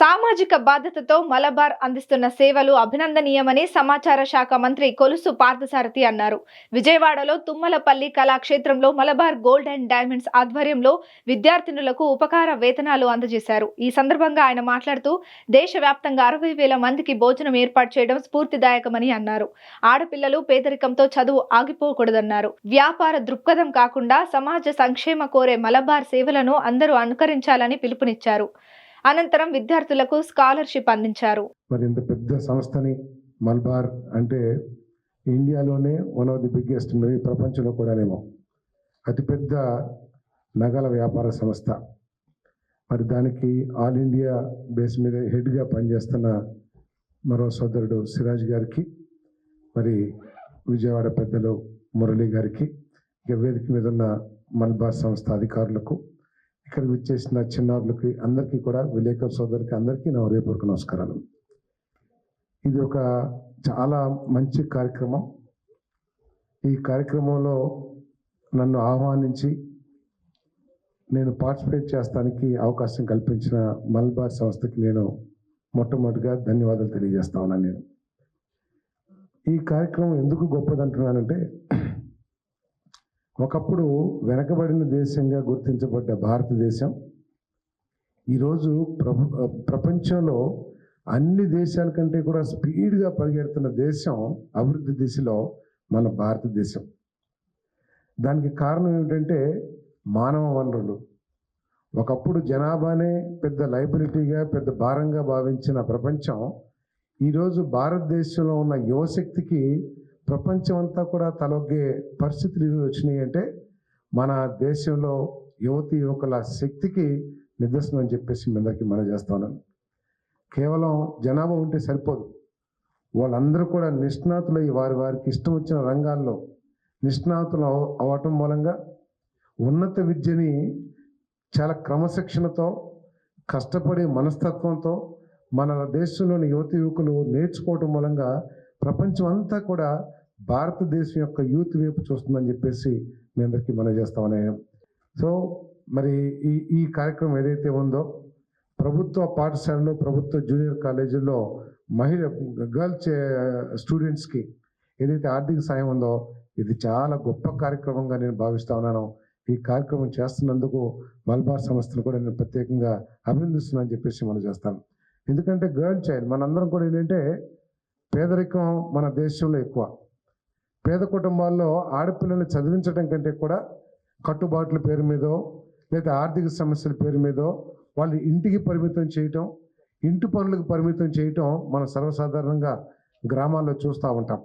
సామాజిక బాధ్యతతో మలబార్ అందిస్తున్న సేవలు అభినందనీయమని సమాచార శాఖ మంత్రి కొలుసు పార్థసారథి అన్నారు. విజయవాడలో తుమ్మలపల్లి కళాక్షేత్రంలో మలబార్ గోల్డ్ అండ్ డైమండ్స్ ఆధ్వర్యంలో విద్యార్థినులకు ఉపకార వేతనాలు అందజేశారు. ఈ సందర్భంగా ఆయన మాట్లాడుతూ దేశవ్యాప్తంగా అరవై వేల మందికి భోజనం ఏర్పాటు చేయడం స్ఫూర్తిదాయకమని అన్నారు. ఆడపిల్లలు పేదరికంతో చదువు ఆగిపోకూడదన్నారు. వ్యాపార దృక్పథం కాకుండా సమాజ సంక్షేమ కోరే మలబార్ సేవలను అందరూ అనుకరించాలని పిలుపునిచ్చారు. అనంతరం విద్యార్థులకు స్కాలర్షిప్ అందించారు. మరి ఇంత పెద్ద సంస్థని మల్బార్ అంటే ఇండియాలోనే వన్ ఆఫ్ ది బిగ్గెస్ట్ మరి ప్రపంచంలో కూడానేమో అతిపెద్ద నగల వ్యాపార సంస్థ. మరి దానికి ఆల్ ఇండియా బేస్ మీద హెడ్గా పనిచేస్తున్న మరో సోదరుడు సిరాజ్ గారికి మరి విజయవాడ పెద్దలు మురళి గారికి ఇక వేదిక మీద ఉన్న మల్బార్ సంస్థ అధికారులకు ఇక్కడ విచ్చేసిన చిన్నారులకి అందరికీ కూడా విలేకరు సోదరికి అందరికీ నా హృదయపూర్వక నమస్కారాలు. ఇది ఒక చాలా మంచి కార్యక్రమం. ఈ కార్యక్రమంలో నన్ను ఆహ్వానించి నేను పార్టిసిపేట్ చేస్తానికి అవకాశం కల్పించిన మల్బార్ సంస్థకి నేను మొట్టమొదటిగా ధన్యవాదాలు తెలియజేస్తా ఉన్నాను నేను. ఈ కార్యక్రమం ఎందుకు గొప్పదంటున్నానంటే ఒకప్పుడు వెనకబడిన దేశంగా గుర్తించబడ్డ భారతదేశం. ఈరోజు ప్రభు ప్రపంచంలో అన్ని దేశాల కంటే కూడా స్పీడ్గా పరిగెడుతున్న దేశం అభివృద్ధి దిశలో మన భారతదేశం. దానికి కారణం ఏమిటంటే మానవ వనరులు. ఒకప్పుడు జనాభానే పెద్ద లైబిలిటీగా పెద్ద భారంగా భావించిన ప్రపంచం ఈరోజు భారతదేశంలో ఉన్న యువశక్తికి ప్రపంచం అంతా కూడా తలొగ్గే పరిస్థితులు వచ్చినాయి అంటే మన దేశంలో యువతి యువకుల శక్తికి నిదర్శనం అని చెప్పేసి మీ అందరికీ మనం చేస్తాను కేవలం జనాభా ఉంటే సరిపోదు. వాళ్ళందరూ కూడా నిష్ణాతులై వారి వారికి ఇష్టం వచ్చిన రంగాల్లో నిష్ణాతులు అవ్వటం మూలంగా ఉన్నత విద్యని చాలా క్రమశిక్షణతో కష్టపడే మనస్తత్వంతో మన దేశంలోని యువతి యువకులు నేర్చుకోవటం మూలంగా ప్రపంచం అంతా కూడా భారతదేశం యొక్క యూత్ వైపు చూస్తుందని చెప్పేసి మీ అందరికీ మనం చేస్తామని. సో మరి ఈ ఈ కార్యక్రమం ఏదైతే ఉందో ప్రభుత్వ పాఠశాలలో ప్రభుత్వ జూనియర్ కాలేజీల్లో మహిళ గర్ల్స్ స్టూడెంట్స్కి ఏదైతే ఆర్థిక సాయం ఉందో ఇది చాలా గొప్ప కార్యక్రమంగా నేను భావిస్తా ఉన్నాను. ఈ కార్యక్రమం చేస్తున్నందుకు మల్బార్ సంస్థను కూడా నేను ప్రత్యేకంగా అభినందిస్తున్నాను చెప్పేసి మనం చేస్తాను ఎందుకంటే గర్ల్ చైల్డ్ మనందరం కూడా ఏంటంటే పేదరికం మన దేశంలో ఎక్కువ. పేద కుటుంబాల్లో ఆడపిల్లల్ని చదివించడం కంటే కూడా కట్టుబాట్ల పేరు మీదో లేదా ఆర్థిక సమస్యల పేరు మీదో వాళ్ళు ఇంటికి పరిమితం చేయటం ఇంటి పనులకు పరిమితం చేయటం మనం సర్వసాధారణంగా గ్రామాల్లో చూస్తూ ఉంటాం.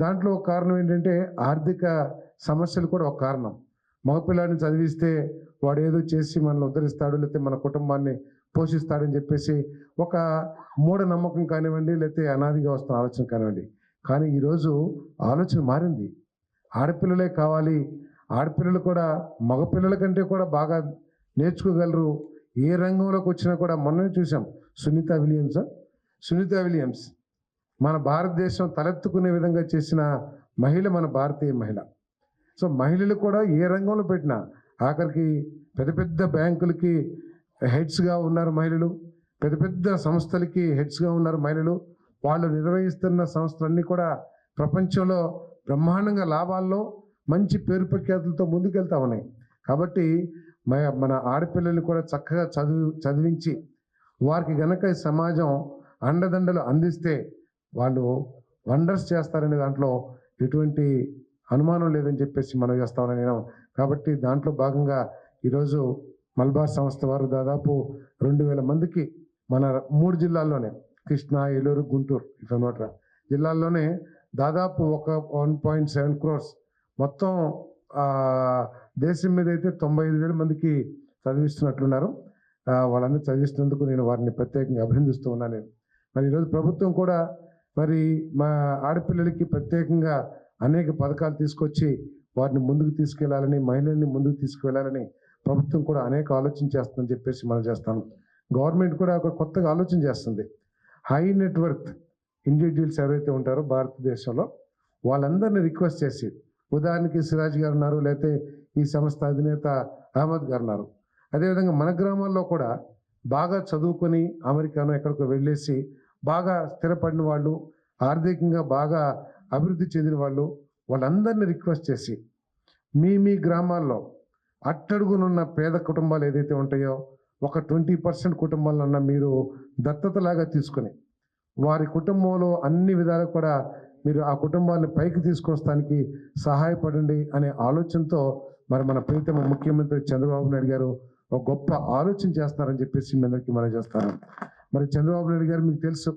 దాంట్లో ఒక కారణం ఏంటంటే ఆర్థిక సమస్యలు కూడా ఒక కారణం. మగపిల్లాడిని చదివిస్తే వాడు ఏదో చేసి మనల్ని ఉద్ధరిస్తాడు లేకపోతే మన కుటుంబాన్ని పోషిస్తాడని చెప్పేసి ఒక మూఢనమ్మకం కానివ్వండి లేకపోతే అనాదిగా వస్తున్న ఆలోచన కానివ్వండి. కానీ ఈరోజు ఆలోచన మారింది. ఆడపిల్లలే కావాలి. ఆడపిల్లలు కూడా మగపిల్లల కంటే కూడా బాగా నేర్చుకోగలరు. ఏ రంగంలోకి వచ్చినా కూడా మొన్ననే చూసాం సునీత విలియమ్స్ సునీత విలియమ్స్ మన భారతదేశం తలెత్తుకునే విధంగా చేసిన మహిళ మన భారతీయ మహిళ. సో మహిళలు కూడా ఏ రంగంలో పెట్టినా ఆఖరికి పెద్ద పెద్ద బ్యాంకులకి హెడ్స్గా ఉన్నారు మహిళలు. పెద్ద పెద్ద సంస్థలకి హెడ్స్గా ఉన్నారు మహిళలు. వాళ్ళు నిర్వహిస్తున్న సంస్థలన్నీ కూడా ప్రపంచంలో బ్రహ్మాండంగా లాభాల్లో మంచి పేరు ప్రఖ్యాతులతో ముందుకెళ్తా ఉన్నాయి. కాబట్టి మ- మన ఆడపిల్లల్ని కూడా చక్కగా చదువు చదివించి వారికి గనక సమాజం అండదండలు అందిస్తే వాళ్ళు వండర్స్ చేస్తారనే దాంట్లో ఎటువంటి అనుమానం లేదని చెప్పేసి మనం చేస్తామని నేను. కాబట్టి దాంట్లో భాగంగా ఈరోజు మల్బార్ సంస్థ వారు దాదాపు రెండు వేల మందికి మన మూడు జిల్లాల్లోనే కృష్ణా ఏలూరు గుంటూరు ఇఫ్ నోట్ జిల్లాల్లోనే దాదాపు ఒక వన్ పాయింట్ సెవెన్ క్రోర్స్ మొత్తం దేశం మీద అయితే తొంభై ఐదు వేల మందికి చదివిస్తున్నట్లున్నారు. వాళ్ళందరూ చదివిస్తున్నందుకు నేను వారిని ప్రత్యేకంగా అభినందిస్తూ ఉన్నాను నేను. మరి ఈరోజు ప్రభుత్వం కూడా మరి మా ఆడపిల్లలకి ప్రత్యేకంగా అనేక పథకాలు తీసుకొచ్చి వారిని ముందుకు తీసుకెళ్ళాలని మహిళల్ని ముందుకు తీసుకువెళ్ళాలని ప్రభుత్వం కూడా అనేక ఆలోచన చేస్తుందని చెప్పేసి మనం చేస్తాం. గవర్నమెంట్ కూడా ఒక కొత్తగా ఆలోచన చేస్తుంది. హై నెట్వర్క్ ఇండివిజువల్స్ ఎవరైతే ఉంటారో భారతదేశంలో వాళ్ళందరినీ రిక్వెస్ట్ చేసి ఉదాహరణకి సిరాజ్ గారు ఉన్నారు లేకపోతే ఈ సంస్థ అధినేత అహ్మద్ గారు ఉన్నారు. అదేవిధంగా మన గ్రామాల్లో కూడా బాగా చదువుకొని అమెరికాను ఎక్కడికో వెళ్ళేసి బాగా స్థిరపడిన వాళ్ళు ఆర్థికంగా బాగా అభివృద్ధి చెందిన వాళ్ళు వాళ్ళందరినీ రిక్వెస్ట్ చేసి మీ మీ గ్రామాల్లో అట్టడుగునున్న పేద కుటుంబాలు ఏదైతే ఉంటాయో ఒక ట్వంటీ పర్సెంట్ కుటుంబాలన్నా మీరు దత్తతలాగా తీసుకొని వారి కుటుంబంలో అన్ని విధాలు కూడా మీరు ఆ కుటుంబాన్ని పైకి తీసుకొస్తానికి సహాయపడండి అనే ఆలోచనతో మరి మన ప్రీతమ ముఖ్యమంత్రి చంద్రబాబు నాయుడు గారు ఒక గొప్ప ఆలోచన చేస్తారని చెప్పేసి మీ అందరికీ మనం చేస్తాను. మరి చంద్రబాబు నాయుడు గారు మీకు తెలుసు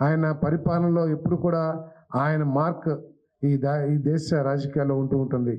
ఆయన పరిపాలనలో ఎప్పుడు కూడా ఆయన మార్క్ ఈ దా ఈ దేశ రాజకీయాల్లో ఉంటూ ఉంటుంది.